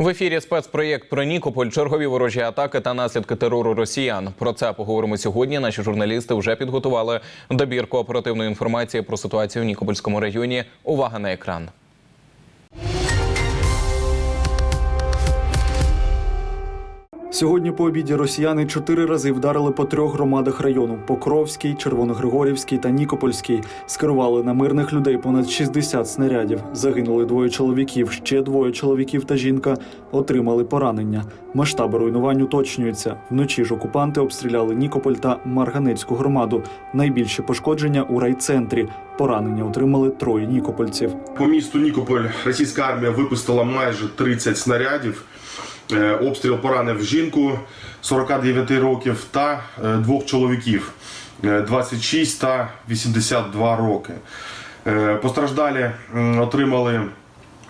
В ефірі спецпроєкт про Нікополь, чергові ворожі атаки та наслідки терору росіян. Про це поговоримо сьогодні. Наші журналісти вже підготували добірку оперативної інформації про ситуацію в Нікопольському районі. Увага на екран. Сьогодні по обіді росіяни чотири рази вдарили по трьох громадах району: Покровський, Червоногригорівський та Нікопольський. Скерували на мирних людей понад 60 снарядів. Загинули двоє чоловіків. Ще двоє чоловіків та жінка отримали поранення. Масштаби руйнувань уточнюються. Вночі ж окупанти обстріляли Нікополь та Марганецьку громаду. Найбільше пошкодження у райцентрі. Поранення отримали троє нікопольців. По місту Нікополь російська армія випустила майже 30 снарядів. Е, Обстріл поранив жінку 49 років та е, двох чоловіків е, 26 та 82 роки. Е, Постраждалі отримали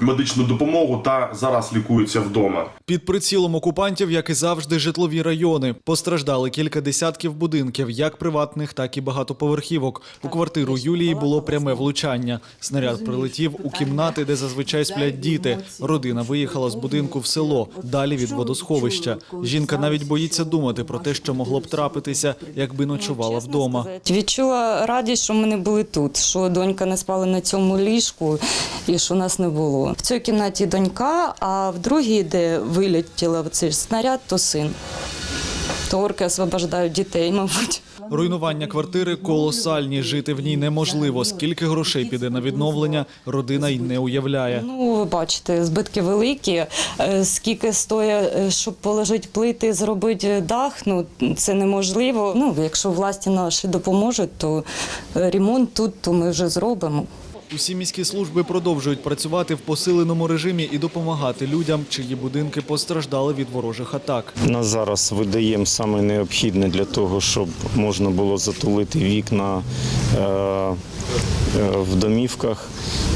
медичну допомогу та зараз лікуються вдома. Під прицілом окупантів, як і завжди, житлові райони. Постраждали кілька десятків будинків, як приватних, так і багатоповерхівок. У квартиру Юлії було пряме влучання. Снаряд прилетів у кімнати, де зазвичай сплять діти. Родина виїхала з будинку в село, далі від водосховища. Жінка навіть боїться думати про те, що могло б трапитися, якби ночувала вдома. Відчула радість, що ми не були тут, що донька не спала на цьому ліжку і що нас не було. В цій кімнаті донька, а в другій, де вилетіла цей снаряд, то син. То орки освобождають дітей, мабуть. Руйнування квартири колосальні. Жити в ній неможливо. Скільки грошей піде на відновлення, родина й не уявляє. Ну, ви бачите, збитки великі. Е, Скільки стоїть, е, щоб положити плити, зробити дах, ну це неможливо. Ну, якщо власті наші допоможуть, то е, ремонт тут, то ми вже зробимо. Усі міські служби продовжують працювати в посиленому режимі і допомагати людям, чиї будинки постраждали від ворожих атак. На зараз видаємо саме необхідне для того, щоб можна було затулити вікна е, е, в домівках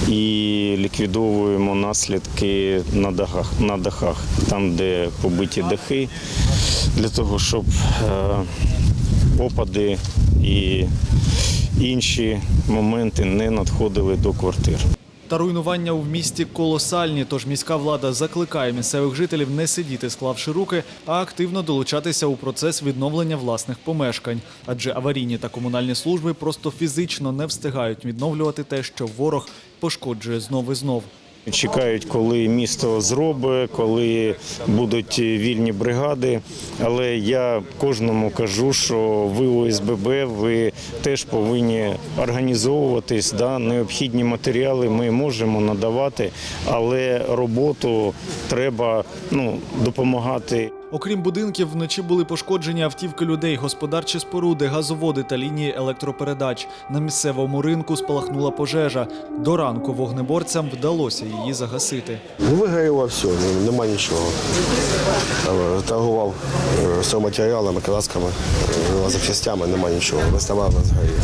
і ліквідовуємо наслідки на дахах, на дахах, там, де побиті дахи, для того, щоб е, опади і інші моменти не надходили до квартир. Та руйнування у місті колосальні. Тож міська влада закликає місцевих жителів не сидіти, склавши руки, а активно долучатися у процес відновлення власних помешкань. Адже аварійні та комунальні служби просто фізично не встигають відновлювати те, що ворог пошкоджує знов і знов. Чекають, коли місто зробить, коли будуть вільні бригади. Але я кожному кажу, що ви ОСББ, ви теж повинні організовуватись. Да? Необхідні матеріали ми можемо надавати, але роботу треба ну, допомагати. Окрім будинків, вночі були пошкоджені автівки людей, господарчі споруди, газоводи та лінії електропередач. На місцевому ринку спалахнула пожежа. До ранку вогнеборцям вдалося її загасити. Ну, вигоріло все, ну, нема нічого. Е, Торгував е, матеріалами, красками, е, запчастями, нема нічого. Виставав згорів.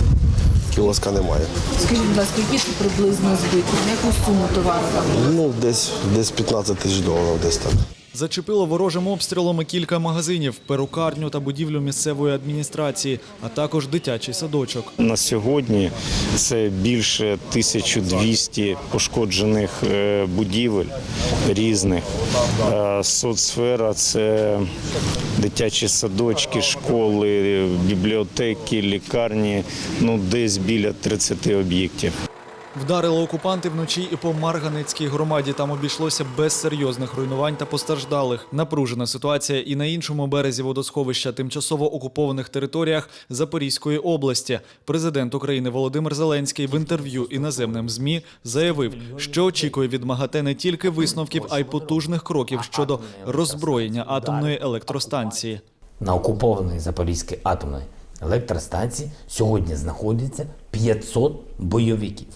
Кіоска немає. Скажіть, будь ласка, які це приблизно збитки? На яку суму товару? Ну, десь, десь 15 тисяч доларів, десь так. Зачепило ворожим обстрілами кілька магазинів, перукарню та будівлю місцевої адміністрації, а також дитячий садочок. На сьогодні це більше 1200 пошкоджених е, будівель різних. Е, Соцсфера це дитячі садочки, школи, бібліотеки, лікарні, ну десь біля 30 об'єктів. Вдарили окупанти вночі і по Марганецькій громаді. Там обійшлося без серйозних руйнувань та постраждалих. Напружена ситуація і на іншому березі водосховища тимчасово окупованих територіях Запорізької області. Президент України Володимир Зеленський в інтерв'ю іноземним змі заявив, що очікує від МАГАТЕ не тільки висновків, а й потужних кроків щодо роззброєння атомної електростанції. на окупованій Запорізькій атомної електростанції сьогодні знаходиться 500 бойовиків.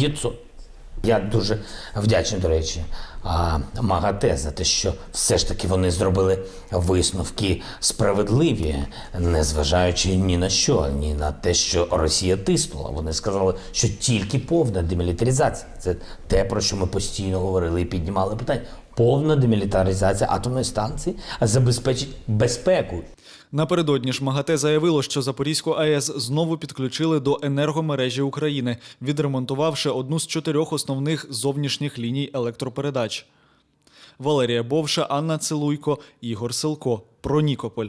500. Я дуже вдячний, до речі, МАГАТЕ за те, що все ж таки вони зробили висновки справедливі, незважаючи ні на що, ні на те, що Росія тиснула. Вони сказали, що тільки повна демілітаризація. Це те, про що ми постійно говорили і піднімали питання. Повна демілітаризація атомної станції забезпечить безпеку Напередодні ж МАГАТЕ заявило, що Запорізьку АЕС знову підключили до енергомережі України, відремонтувавши одну з чотирьох основних зовнішніх ліній електропередач. Валерія Бовша, Анна Целуйко, Ігор Силко. Про Нікополь.